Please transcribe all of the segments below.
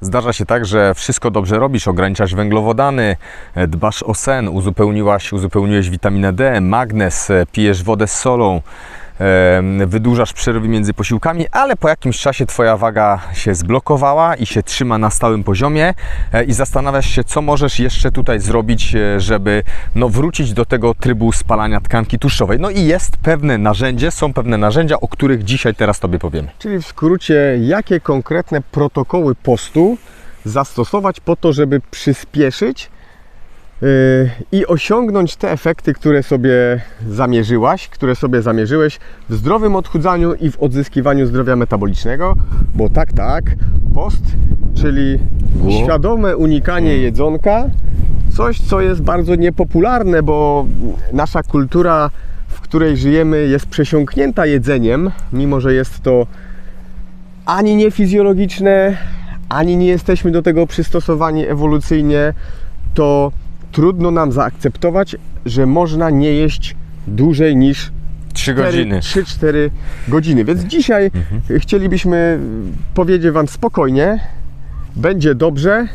Zdarza się tak, że wszystko dobrze robisz, ograniczasz węglowodany, e, dbasz o sen, uzupełniłaś, uzupełniłeś witaminę D, magnez, e, pijesz wodę z solą, wydłużasz przerwy między posiłkami, ale po jakimś czasie Twoja waga się zblokowała i się trzyma na stałym poziomie e, i zastanawiasz się, co możesz jeszcze tutaj zrobić, e, żeby no, wrócić do tego trybu spalania tkanki tłuszczowej. No i jest pewne narzędzie, są pewne narzędzia, o których dzisiaj teraz Tobie powiemy. Czyli w skrócie, jakie konkretne protokoły postu zastosować po to, żeby przyspieszyć i osiągnąć te efekty, które sobie zamierzyłaś, które sobie zamierzyłeś w zdrowym odchudzaniu i w odzyskiwaniu zdrowia metabolicznego, bo tak, tak, post, czyli świadome unikanie jedzonka, coś, co jest bardzo niepopularne, bo nasza kultura, w której żyjemy, jest przesiąknięta jedzeniem, mimo że jest to ani nie fizjologiczne, ani nie jesteśmy do tego przystosowani ewolucyjnie, to trudno nam zaakceptować, że można nie jeść dłużej niż 3 godziny. 3-4 godziny. Więc dzisiaj chcielibyśmy powiedzieć Wam spokojnie, będzie dobrze.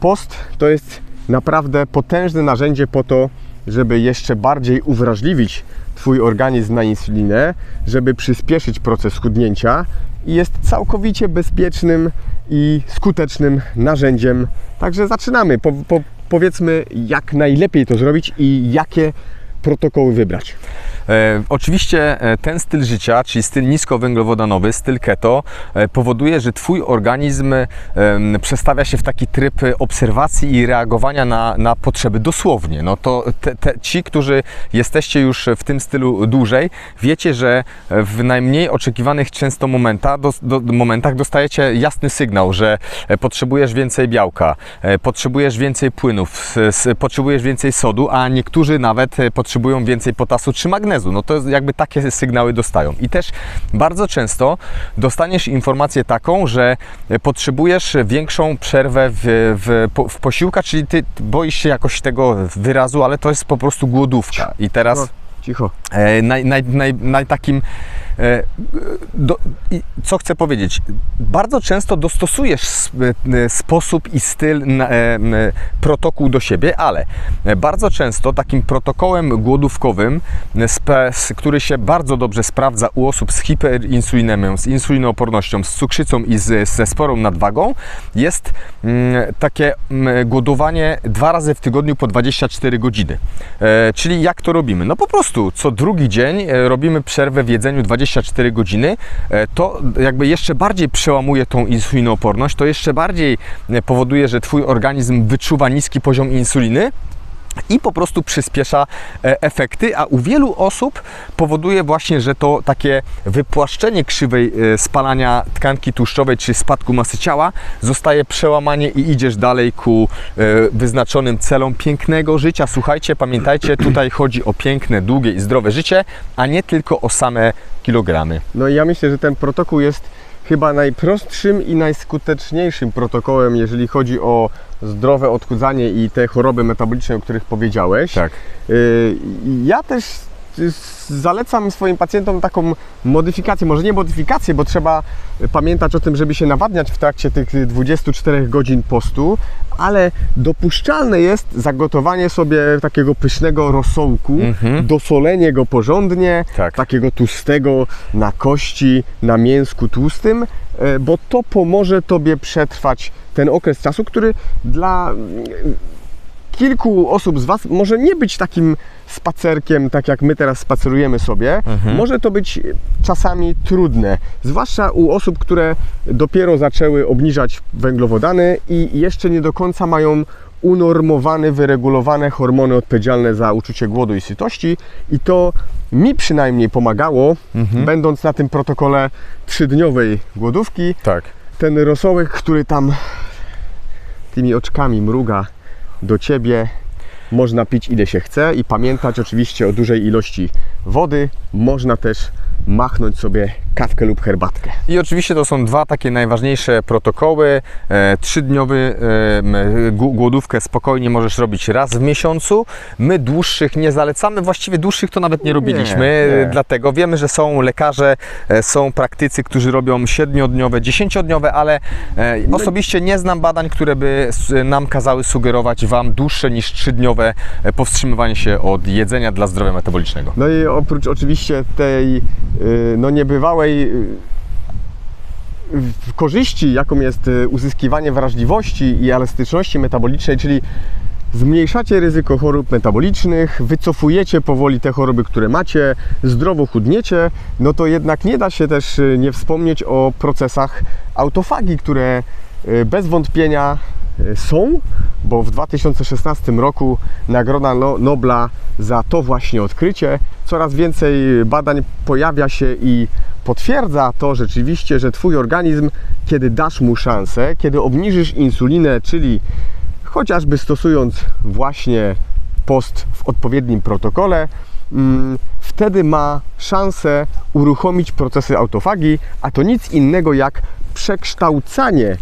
Post to jest naprawdę potężne narzędzie po to, żeby jeszcze bardziej uwrażliwić Twój organizm na insulinę, żeby przyspieszyć proces chudnięcia i jest całkowicie bezpiecznym i skutecznym narzędziem. Także zaczynamy. Po, po, powiedzmy, jak najlepiej to zrobić i jakie protokoły wybrać. E, oczywiście e, ten styl życia, czyli styl niskowęglowodanowy, styl keto, e, powoduje, że Twój organizm e, przestawia się w taki tryb e, obserwacji i reagowania na, na potrzeby dosłownie. No to te, te, ci, którzy jesteście już w tym stylu dłużej, wiecie, że w najmniej oczekiwanych często momenta, do, do, momentach dostajecie jasny sygnał, że e, potrzebujesz więcej białka, e, potrzebujesz więcej płynów, s, s, potrzebujesz więcej sodu, a niektórzy nawet e, potrzebują więcej potasu czy magnezu. No to jakby takie sygnały dostają. I też bardzo często dostaniesz informację taką, że potrzebujesz większą przerwę w, w, w posiłkach, czyli ty boisz się jakoś tego wyrazu, ale to jest po prostu głodówka. I teraz... No, cicho. E, naj, naj, naj, naj takim, do, i co chcę powiedzieć, bardzo często dostosujesz e, sposób i styl, na, e, protokół do siebie, ale e, bardzo często takim protokołem głodówkowym, e, który się bardzo dobrze sprawdza u osób z hiperinsulinemią, z insulinoopornością, z cukrzycą i z, ze sporą nadwagą, jest takie głodowanie dwa razy w tygodniu po 24 godziny. E, czyli jak to robimy? No po prostu co drugi dzień e, robimy przerwę w jedzeniu 24 godziny. E, to jakby jeszcze bardziej przełamuje tą insulinooporność, to jeszcze bardziej e, powoduje, że Twój organizm wyczuwa niski poziom insuliny i po prostu przyspiesza e, efekty, a u wielu osób powoduje właśnie, że to takie wypłaszczenie krzywej e, spalania tkanki tłuszczowej czy spadku masy ciała zostaje przełamanie i idziesz dalej ku e, wyznaczonym celom pięknego życia. Słuchajcie, pamiętajcie, tutaj chodzi o piękne, długie i zdrowe życie, a nie tylko o same kilogramy. No i ja myślę, że ten protokół jest chyba najprostszym i najskuteczniejszym protokołem, jeżeli chodzi o zdrowe odchudzanie i te choroby metaboliczne, o których powiedziałeś. Tak. Y, Ja też zalecam swoim pacjentom taką modyfikację, może nie modyfikację, bo trzeba pamiętać o tym, żeby się nawadniać w trakcie tych 24 godzin postu, ale dopuszczalne jest zagotowanie sobie takiego pysznego rosołku, Mhm. dosolenie go porządnie, Tak. takiego tłustego na kości, na mięsku tłustym, e, bo to pomoże Tobie przetrwać ten okres czasu, który dla kilku osób z Was może nie być takim spacerkiem, tak jak my teraz spacerujemy sobie. Może to być czasami trudne, zwłaszcza u osób, które dopiero zaczęły obniżać węglowodany i jeszcze nie do końca mają unormowane, wyregulowane hormony odpowiedzialne za uczucie głodu i sytości i to mi przynajmniej pomagało, będąc na tym protokole trzydniowej głodówki. Tak. Ten rosołek, który tam tymi oczkami mruga do Ciebie, można pić ile się chce i pamiętać oczywiście o dużej ilości wody. Można też machnąć sobie kawkę lub herbatkę. I oczywiście to są dwa takie najważniejsze protokoły. E, trzydniowy e, głodówkę spokojnie możesz robić raz w miesiącu. My dłuższych nie zalecamy, właściwie dłuższych to nawet nie robiliśmy, nie. e, dlatego wiemy, że są lekarze, e, są praktycy, którzy robią siedmiodniowe, dziesięciodniowe, ale e, osobiście nie znam badań, które by nam kazały sugerować Wam dłuższe niż trzydniowe e, powstrzymywanie się od jedzenia dla zdrowia metabolicznego. No i oprócz oczywiście tej y, no niebywałej y, w- korzyści, jaką jest y, uzyskiwanie wrażliwości i elastyczności metabolicznej, czyli zmniejszacie ryzyko chorób metabolicznych, wycofujecie powoli te choroby, które macie, zdrowo chudniecie, no to jednak nie da się też y, nie wspomnieć o procesach autofagii, które y, bez wątpienia y, są, bo w 2016 roku Nagroda No- Nobla za to właśnie odkrycie. Coraz więcej badań pojawia się i potwierdza to rzeczywiście, że Twój organizm, kiedy dasz mu szansę, kiedy obniżysz insulinę, czyli chociażby stosując właśnie post w odpowiednim protokole, mm, wtedy ma szansę uruchomić procesy autofagii, a to nic innego jak przekształcanie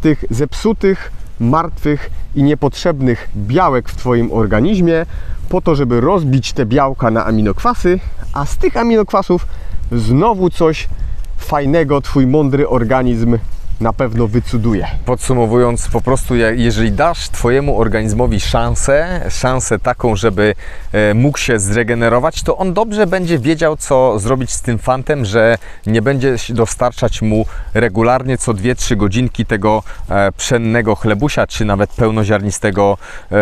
tych zepsutych, martwych i niepotrzebnych białek w Twoim organizmie, po to, żeby rozbić te białka na aminokwasy, a z tych aminokwasów znowu coś fajnego Twój mądry organizm na pewno wycuduje. Podsumowując, po prostu je- jeżeli dasz Twojemu organizmowi szansę, szansę taką, żeby e, mógł się zregenerować, to on dobrze będzie wiedział, co zrobić z tym fantem, że nie będzie dostarczać mu regularnie co 2-3 godzinki tego e, pszennego chlebusia, czy nawet pełnoziarnistego, e,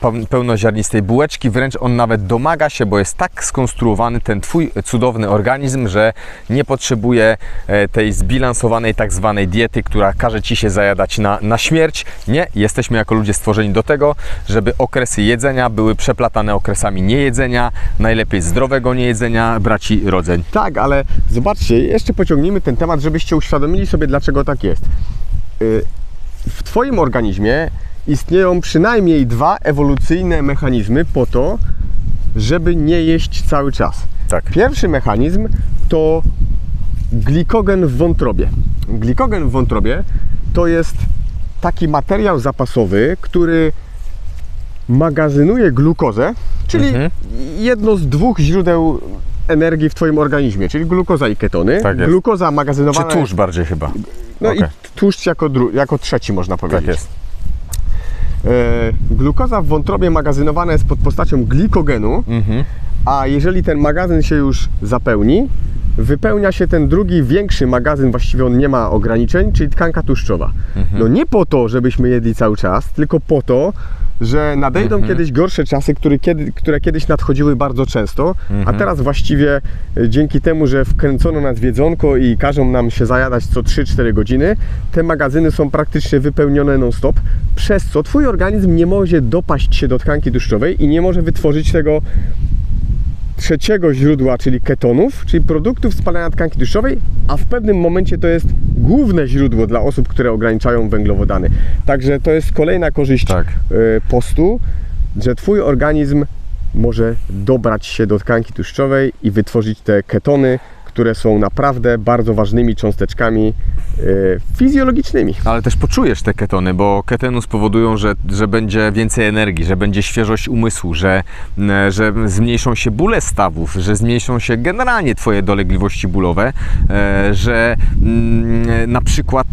peł- pełnoziarnistej bułeczki. Wręcz on nawet domaga się, bo jest tak skonstruowany ten Twój cudowny organizm, że nie potrzebuje tej zbilansowanej tak zwanej diety, która każe Ci się zajadać na, na śmierć. Nie, jesteśmy jako ludzie stworzeni do tego, żeby okresy jedzenia były przeplatane okresami niejedzenia, najlepiej zdrowego niejedzenia, braci rodzeń. Tak, ale zobaczcie, jeszcze pociągnijmy ten temat, żebyście uświadomili sobie, dlaczego tak jest. Y, W Twoim organizmie istnieją przynajmniej dwa ewolucyjne mechanizmy po to, żeby nie jeść cały czas. Tak. Pierwszy mechanizm to glikogen w wątrobie. Glikogen w wątrobie to jest taki materiał zapasowy, który magazynuje glukozę, czyli Mhm. jedno z dwóch źródeł energii w Twoim organizmie, czyli glukoza i ketony. Tak jest. Glukoza Czy magazynowana tłuszcz bardziej chyba? no Okej. i tłuszcz jako, jako trzeci można powiedzieć. Tak jest. E, glukoza w wątrobie magazynowana jest pod postacią glikogenu, Mhm. a jeżeli ten magazyn się już zapełni, wypełnia się ten drugi, większy magazyn, właściwie on nie ma ograniczeń, czyli tkanka tłuszczowa. No nie po to, żebyśmy jedli cały czas, tylko po to, że nadejdą kiedyś gorsze czasy, które, kiedy, które kiedyś nadchodziły bardzo często, a teraz właściwie e, dzięki temu, że wkręcono nas w jedzonko i każą nam się zajadać co 3-4 godziny, te magazyny są praktycznie wypełnione non-stop, przez co Twój organizm nie może dopaść się do tkanki tłuszczowej i nie może wytworzyć tego trzeciego źródła, czyli ketonów, czyli produktów spalania tkanki tłuszczowej, a w pewnym momencie to jest główne źródło dla osób, które ograniczają węglowodany. Także to jest kolejna korzyść Tak. e, postu, że Twój organizm może dobrać się do tkanki tłuszczowej i wytworzyć te ketony, które są naprawdę bardzo ważnymi cząsteczkami e, fizjologicznymi. Ale też poczujesz te ketony, bo ketony spowodują, że, że będzie więcej energii, że będzie świeżość umysłu, że, że zmniejszą się bóle stawów, że zmniejszą się generalnie Twoje dolegliwości bólowe, e, że mm, na przykład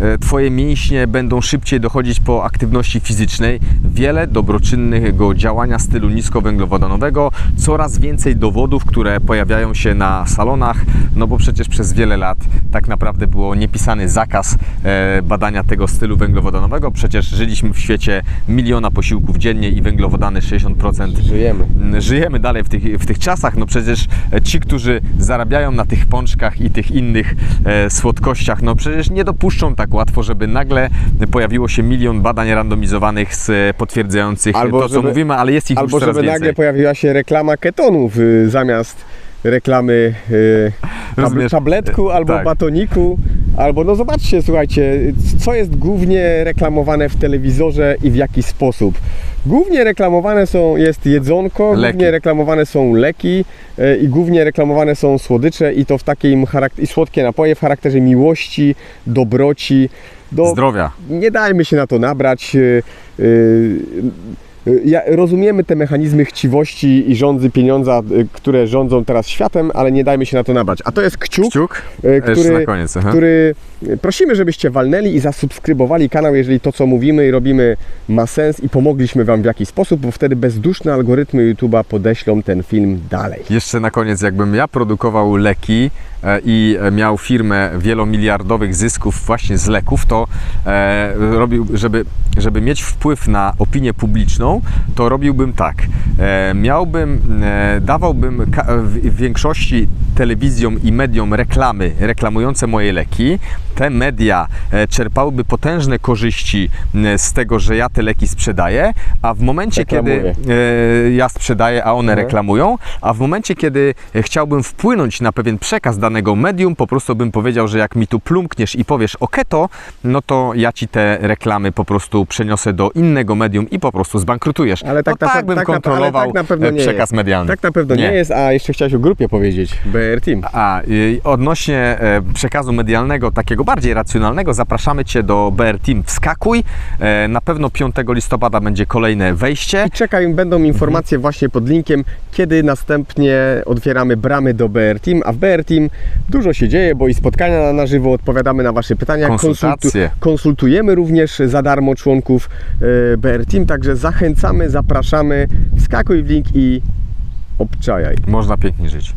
e, Twoje mięśnie będą szybciej dochodzić po aktywności fizycznej. Wiele dobroczynnego działania stylu niskowęglowodanowego, coraz więcej dowodów, które pojawiają się na salonach, no bo przecież przez wiele lat tak naprawdę było niepisany zakaz e, badania tego stylu węglowodanowego. Przecież żyliśmy w świecie miliona posiłków dziennie i węglowodany 60% Żyjemy. Żyjemy dalej w tych, w tych czasach. No przecież e, ci, którzy zarabiają na tych pączkach i tych innych e, słodkościach, no przecież nie dopuszczą tak łatwo, żeby nagle pojawiło się milion badań randomizowanych z potwierdzających Albo to, co żeby- mówimy, ale jest ich Albo już coraz żeby więcej. nagle pojawiła się reklama ketonów zamiast reklamy y, Rozumiesz? tabletku albo tak. batoniku. Albo no zobaczcie, słuchajcie, co jest głównie reklamowane w telewizorze i w jaki sposób. Głównie reklamowane są, jest jedzonko, Leki. głównie reklamowane są leki e, i głównie reklamowane są słodycze i to w takim charakterze, i słodkie napoje w charakterze miłości, dobroci. Do, Zdrowia. nie dajmy się na to nabrać. e, e, Ja, rozumiemy te mechanizmy chciwości i rządzy pieniądza, e, które rządzą teraz światem, ale nie dajmy się na to nabrać. A to jest kciuk, Kciuk. na który, koniec. który prosimy, żebyście walnęli i zasubskrybowali kanał, jeżeli to, co mówimy i robimy, ma sens i pomogliśmy Wam w jakiś sposób, bo wtedy bezduszne algorytmy YouTube'a podeślą ten film dalej. Jeszcze na koniec, jakbym ja produkował leki e, i e, miał firmę wielomiliardowych zysków właśnie z leków, to e, robił, żeby, żeby mieć wpływ na opinię publiczną, to robiłbym tak. E, miałbym, e, dawałbym w, większości telewizjom i mediom reklamy reklamujące moje leki. Te media e, czerpałyby potężne korzyści z tego, że ja te leki sprzedaję, a w momencie, Reklamuję. kiedy ja sprzedaję, a one Mhm. reklamują, a w momencie, kiedy chciałbym wpłynąć na pewien przekaz danego medium, po prostu bym powiedział, że jak mi tu plumkniesz i powiesz o keto, no to ja ci te reklamy po prostu przeniosę do innego medium i po prostu zbankrutujesz. Ale tak, no tak pe- bym tak, kontrolował tak e, nie przekaz medialny. Tak na pewno nie. Nie. jest, a jeszcze chciałeś o grupie powiedzieć, BR Team. A y, odnośnie e, przekazu medialnego, takiego bardziej racjonalnego, zapraszamy Cię do BR Team Wskakuj. E, na pewno 5 listopada będzie kolejne wejście. I czekaj, będą informacje właśnie pod linkiem, kiedy następnie otwieramy bramy do BR Team, a w BR Team dużo się dzieje, bo i spotkania na, na żywo, odpowiadamy na Wasze pytania, Konsultacje. konsultujemy również za darmo członków BR Team, także zachęcamy, zapraszamy, wskakuj w link i obczajaj. Można pięknie żyć.